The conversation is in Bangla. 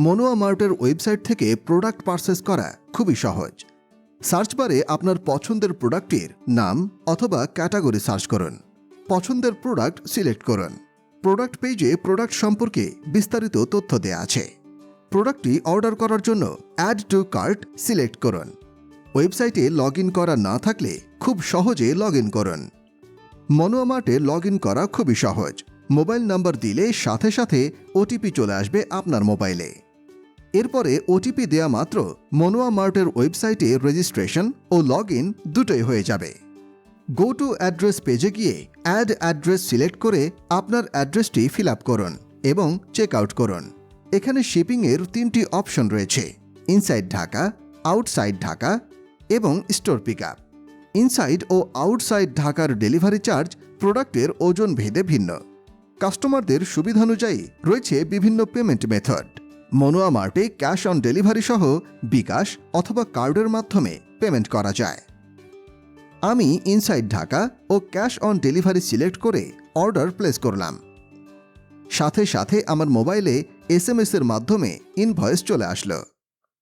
মনোয়া মার্টের ওয়েবসাইট থেকে প্রোডাক্ট পারচেস করা খুবই সহজ। সার্চ বারে আপনার পছন্দের প্রোডাক্টের নাম অথবা ক্যাটাগরি সার্চ করুন। পছন্দের প্রোডাক্ট সিলেক্ট করুন। প্রোডাক্ট পেজে প্রোডাক্ট সম্পর্কে বিস্তারিত তথ্য দেয়া আছে। প্রোডাক্টটি অর্ডার করার জন্য অ্যাড টু কার্ট সিলেক্ট করুন। ওয়েবসাইটে লগ করা না থাকলে খুব সহজে লগ ইন করুন। মনোয়ামার্টে লগ ইন করা খুবই সহজ। মোবাইল নাম্বার দিলে সাথে সাথে ওটিপি চলে আসবে আপনার মোবাইলে। এরপরে ওটিপি দেয়া মাত্র মনোয়া মার্টের ওয়েবসাইটে রেজিস্ট্রেশন ও লগ ইন দুটোই হয়ে যাবে। গো টু অ্যাড্রেস পেজে গিয়ে অ্যাড অ্যাড্রেস সিলেক্ট করে আপনার অ্যাড্রেসটি ফিল আপ করুন এবং চেক আউট করুন। এখানে শিপিংয়ের তিনটি অপশন রয়েছে ইনসাইড ঢাকা আউটসাইড ঢাকা এবং স্টোর পিক আপ ইনসাইড ও আউটসাইড ঢাকার ডেলিভারি চার্জ প্রোডাক্টের ওজন ভেদে ভিন্ন। কাস্টমারদের সুবিধানুযায়ী রয়েছে বিভিন্ন পেমেন্ট মেথড মনোয়া মার্টে ক্যাশ অন ডেলিভারি সহ বিকাশ অথবা কার্ডের মাধ্যমে পেমেন্ট করা যায়। আমি ইনসাইড ঢাকা ও ক্যাশ অন ডেলিভারি সিলেক্ট করে অর্ডার প্লেস করলাম। সাথে সাথে আমার মোবাইলে এস এর মাধ্যমে ইনভয়েস চলে আসলো।